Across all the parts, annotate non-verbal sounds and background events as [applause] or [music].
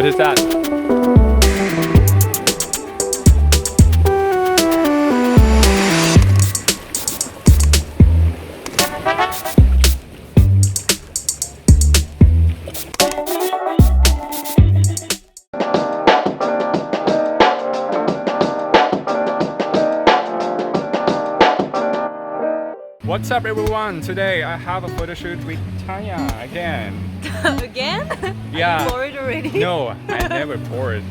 What is that? What's up everyone? Today I have a photo shoot with Tanya again. [laughs] Again? [laughs] Yeah. Bored already? No, I [laughs] never bored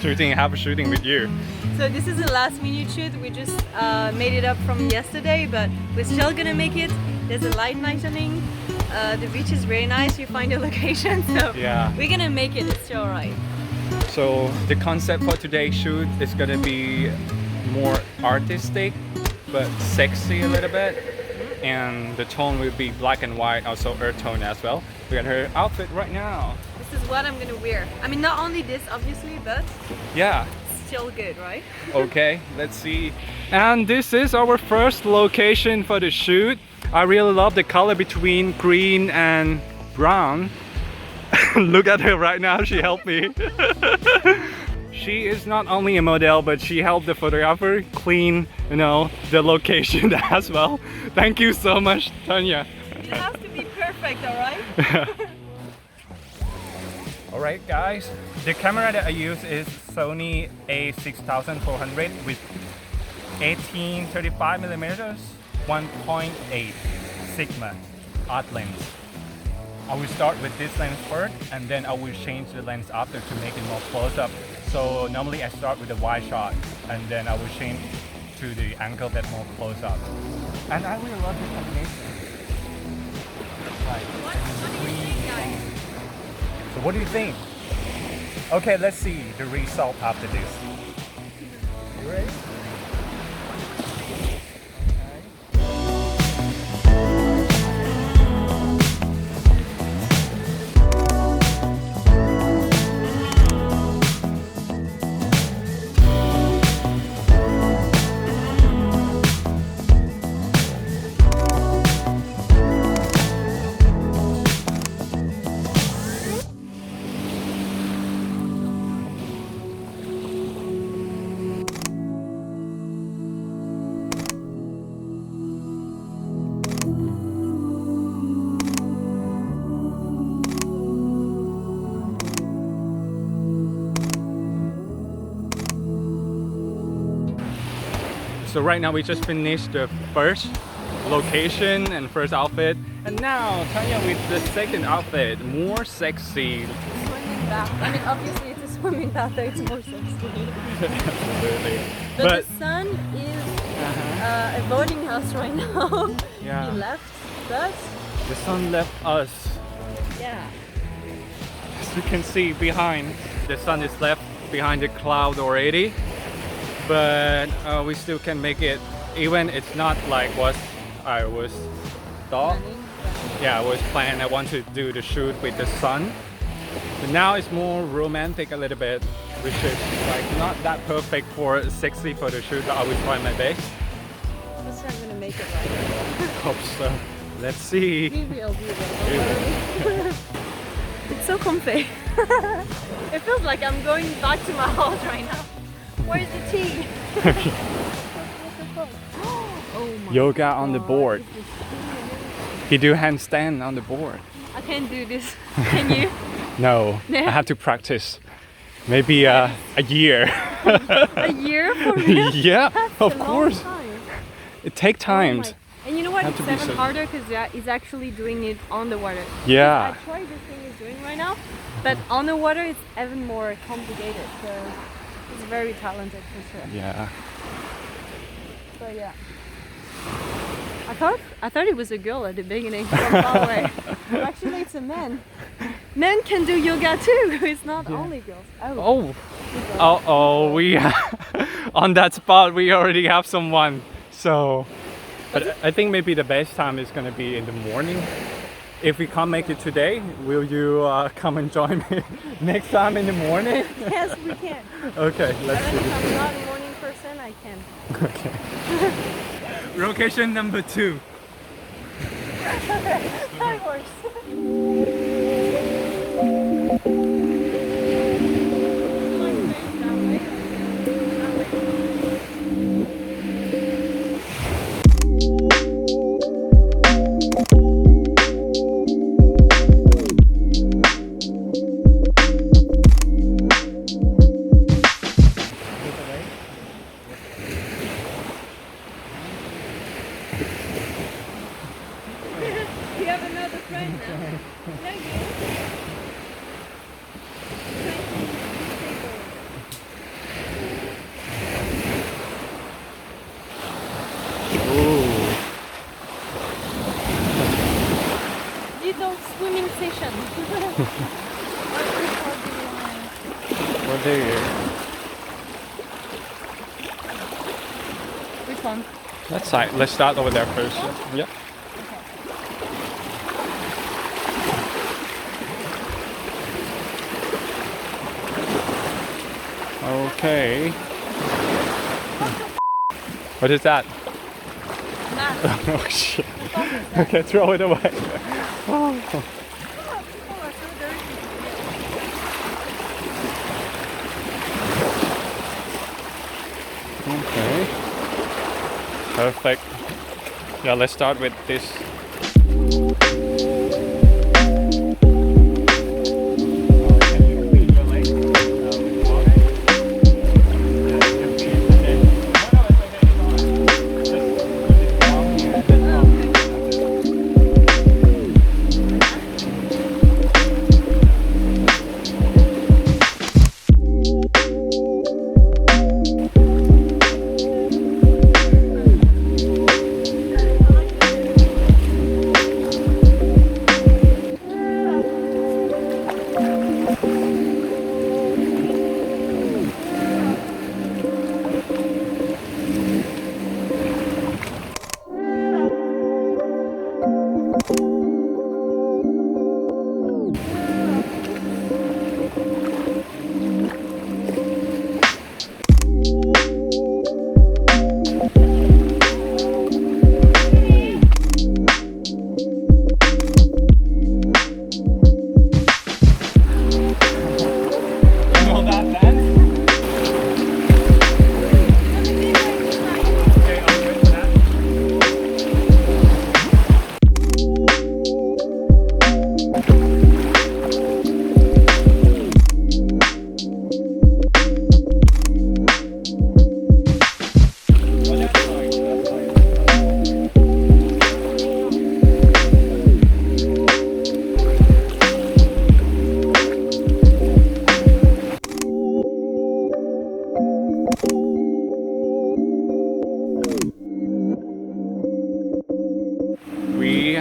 shooting, have a shooting with you. So this is the last minute shoot. We just uh, made it up from yesterday, but we're still gonna make it. There's a light lightening. Uh, the beach is very nice. You find a location, so Yeah. we're gonna make it. It's still alright. So the concept for today's shoot is gonna be more artistic but sexy a little bit. And the tone will be black and white, also earth tone as well. We got her outfit right now. This is what I'm gonna wear. I mean, not only this, obviously, but Yeah, still good, right? okay, let's see. And this is our first location for the shoot. I really love the color between green and brown. [laughs] Look at her right now, she helped me. [laughs] she is not only a model, but she helped the photographer clean, you know, the location [laughs] as well. Thank you so much, Tanya. It has to be perfect, alright? [laughs] [laughs] Alright guys, the camera that I use is Sony a6400 with 1835 millimeters 1.8 Sigma art lens. I will start with this lens first and then I will change the lens after to make it more close up. So normally I start with a wide shot and then I will change to the angle that more close up. And I really love this combination. Like, What, what do you think, guys? so what do you think? Okay, let's see the result after this. You ready? So right now we just finished the first location and first outfit, and now Tanya with the second outfit, more sexy. Swimming bath. I mean, obviously it's a swimming bath, so it's more sexy. Absolutely. But, But the sun is uh-huh, uh, avoiding us right now. [laughs] Yeah. he left, us. the sun left us. yeah. As you can see behind, the sun is left behind the cloud already, but uh, we still can make it. Even it's not like what I was thought. Yeah, I was planning I want to do the shoot with the sun. But now it's more romantic a little bit, which is like not that perfect for sexy photo shoot, but I will try my best. This I'm gonna make it right. [laughs] Hope so. Let's see. We will, we will. [laughs] It's so comfy. [laughs] it feels like I'm going back to my house right now. Where's the tea? oh [laughs] my Yoga on the board. is You do handstand on the board. I can't do this. Can you? No, [laughs] No. I have to practice. Maybe uh, a year. [laughs] A year for real? yeah, That's of course. time. It takes Oh time. And you know what? It's even so- harder because yeah, he's actually doing it on the water. Yeah. I tried this thing he's doing right now, but on the water it's even more complicated. So he's very talented for sure. Yeah. But yeah. I thought I thought it was a girl at the beginning from far away. Actually, it's a man. Men can do yoga too. [laughs] It's not only girls. Oh, Oh. Oh, oh, we [laughs] on that spot we already have someone. So, but I think maybe the best time is gonna be in the morning. If we can't make it today, will you uh, come and join me [laughs] next time in the morning? [laughs] yes, we can. Okay, let's do if. I'm not a morning person, I can. Okay. [laughs] Location number two. That works. Little swimming session. [laughs] What do you? Which one? That side. Let's start over there first. Yeah. Okay. [laughs] What is that? Math. [laughs] oh shit. Okay, throw it away. Okay. Perfect. Yeah, let's start with this.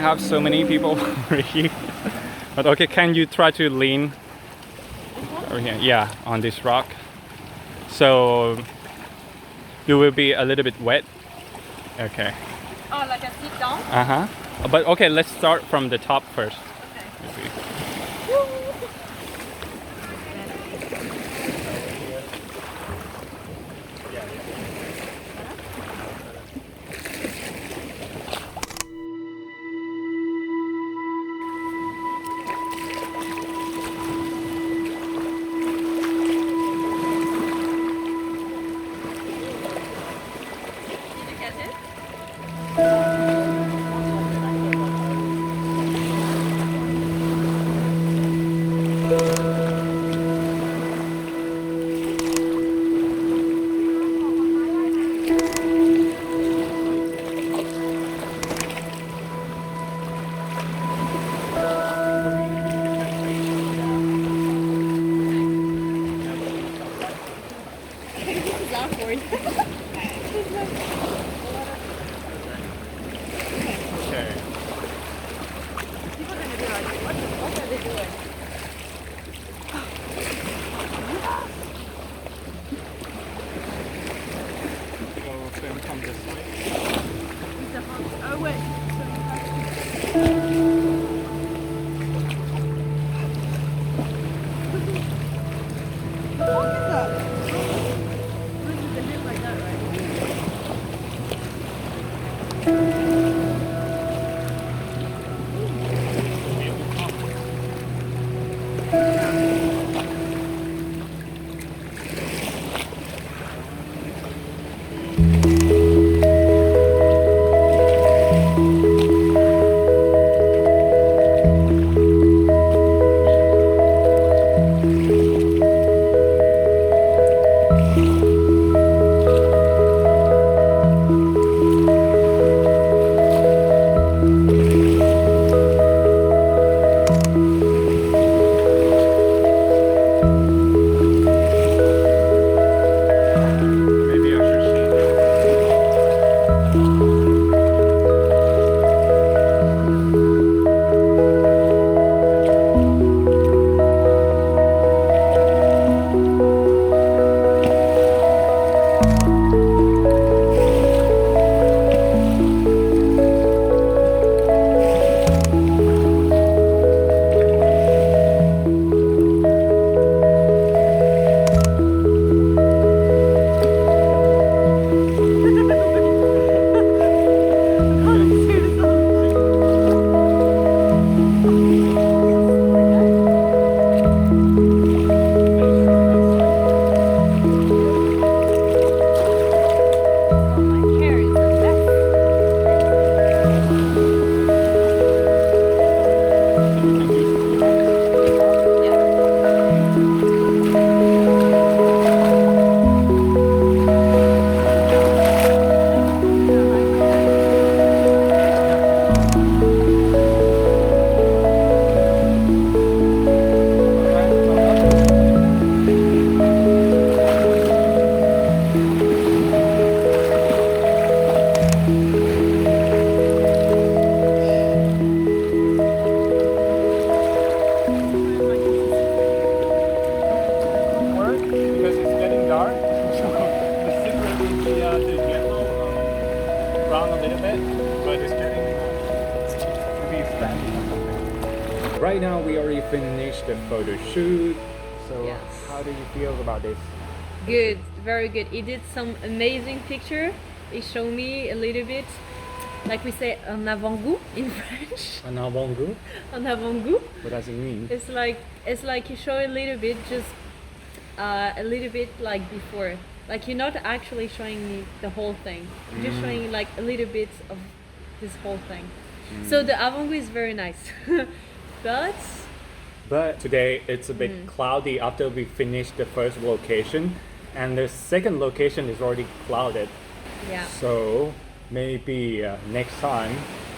Have so many people [laughs] over here. But okay, can you try to lean over here? Yeah, on this rock. So you will be a little bit wet. Okay. Oh, like a sit down? Uh huh. But okay, let's start from the top first. About this? Good, very good. He did some amazing picture. He showed me a little bit, like we say, en avant-goût in [laughs] French. An avant-goût? En avant-goût. What does it mean? It's like it's like you show a little bit, just uh, a little bit like before. Like you're not actually showing me the whole thing. You're just showing like a little bit of this whole thing. So the avant-goût is very nice, [laughs] but But today it's a bit Mm. cloudy after we finished the first location, and the second location is already clouded. yeah, So maybe uh, next time,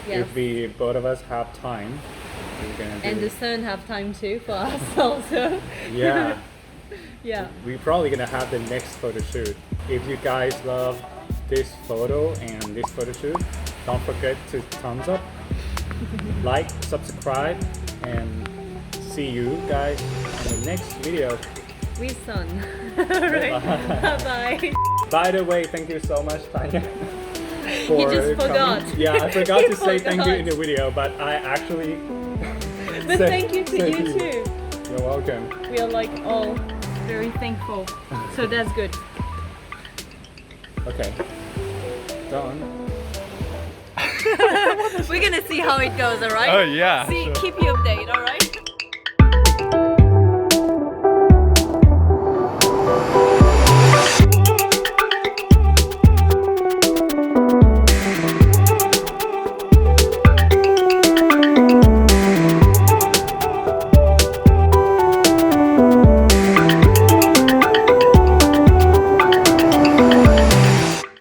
Yes. if we both of us have time, we're gonna and the sun have time too for [laughs] us also. yeah, [laughs] yeah. we're probably gonna have the next photo shoot. If you guys love this photo and this photo shoot, don't forget to thumbs up, [laughs] like, subscribe, and see you guys in the next video. We sun. [laughs] right. Bye bye. [laughs] By the way, thank you so much, Tanya. [laughs] He for just coming. forgot. Yeah, I forgot He to say thank you in the video, but I actually. But said thank you to thank you too. You're welcome. We are like all very thankful. So that's good. Okay. Done. We're gonna see how it goes, alright? Oh, yeah, See, sure. keep you updated, alright?